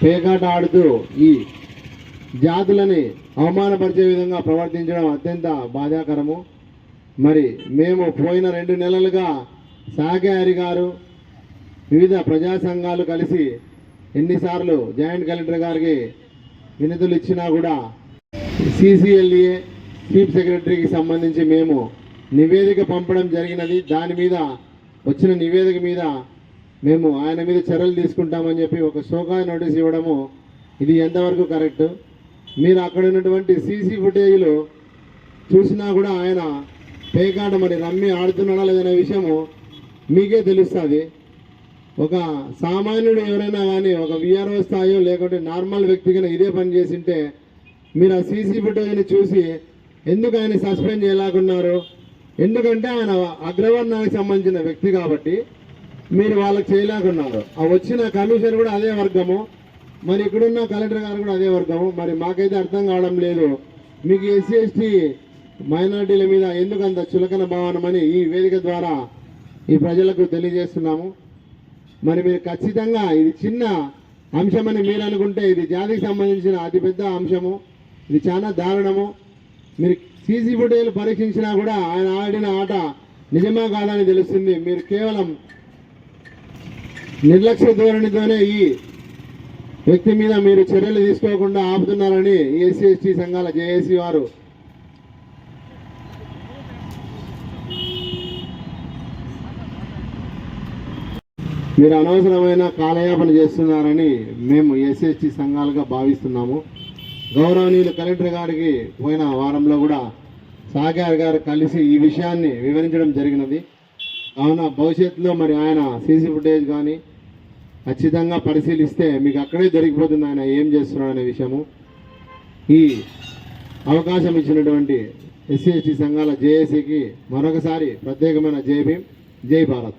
పేకాట ఆడుతూ ఈ జాతులని అవమానపరిచే విధంగా ప్రవర్తించడం అత్యంత బాధాకరము. మరి మేము పోయిన రెండు నెలలుగా సాగారి గారు వివిధ ప్రజా సంఘాలు కలిసి ఎన్నిసార్లు జాయింట్ కలెక్టర్ గారికి వినతులు ఇచ్చినా కూడా సిసిఎల్ఏ చీఫ్ సెక్రటరీకి సంబంధించి మేము నివేదిక పంపడం జరిగినది. దాని మీద వచ్చిన నివేదిక మీద మేము ఆయన మీద చర్యలు తీసుకుంటామని చెప్పి ఒక షోకా నోటీస్ ఇవ్వడము ఇది ఎంతవరకు కరెక్ట్? మీరు అక్కడ ఉన్నటువంటి సీసీ ఫుటేజ్లు చూసినా కూడా ఆయన పేకాట మరి రమ్మి ఆడుతున్నాడా లేదనే విషయము మీకే తెలుస్తుంది. ఒక సామాన్యుడు ఎవరైనా కానీ ఒక విఆర్ఓ స్థాయో లేకుంటే నార్మల్ వ్యక్తిగా ఇదే పని చేసింటే మీరు ఆ సీసీ ఫుటేజ్ని చూసి ఎందుకు ఆయన సస్పెండ్ చేయలేకున్నారు? ఎందుకంటే ఆయన అగ్రవర్ణానికి సంబంధించిన వ్యక్తి కాబట్టి మీరు వాళ్ళకి చేయలేకున్నారు ఆ వచ్చిన కమిషన్ కూడా అదే వర్గము. మరి ఇక్కడున్న కలెక్టర్ గారు కూడా అదే వర్గము. మరి మాకైతే అర్థం కావడం లేదు. మీకు ఎస్సీ ఎస్టీ మైనార్టీల మీద ఎందుకు అంత చులకన భావనమని ఈ వేదిక ద్వారా ఈ ప్రజలకు తెలియజేస్తున్నాము. మరి మీరు ఖచ్చితంగా ఇది చిన్న అంశమని మీరు అనుకుంటే ఇది జాతికి సంబంధించిన అతిపెద్ద అంశము. ఇది చాలా దారుణము. మీరు సీసీ ఫుటేజ్ పరీక్షించినా కూడా ఆయన ఆడిన ఆట నిజమా కాదని తెలుస్తుంది. మీరు కేవలం నిర్లక్ష్య ధోరణితోనే ఈ వ్యక్తి మీద మీరు చర్యలు తీసుకోకుండా ఆపుతున్నారని ఎస్సీ ఎస్టీ సంఘాల జేఏసీ వారు మీరు అనవసరమైన కాలయాపన చేస్తున్నారని మేము ఎస్ఎస్టీ సంఘాలుగా భావిస్తున్నాము. గౌరవనీయులు కలెక్టర్ గారికి పోయిన వారంలో కూడా సాగర్ గారు కలిసి ఈ విషయాన్ని వివరించడం జరిగినది. ఆయన భవిష్యత్తులో మరి ఆయన సీసీ ఫుటేజ్ కానీ ఖచ్చితంగా పరిశీలిస్తే మీకు అక్కడే దొరికిపోతుంది ఆయన ఏం చేస్తున్నాడు అనే విషయము. ఈ అవకాశం ఇచ్చినటువంటి ఎస్సీ ఎస్టీ సంఘాల జేఏసీకి మరొకసారి ప్రత్యేకమైన జై భీమ్ జై భారత్.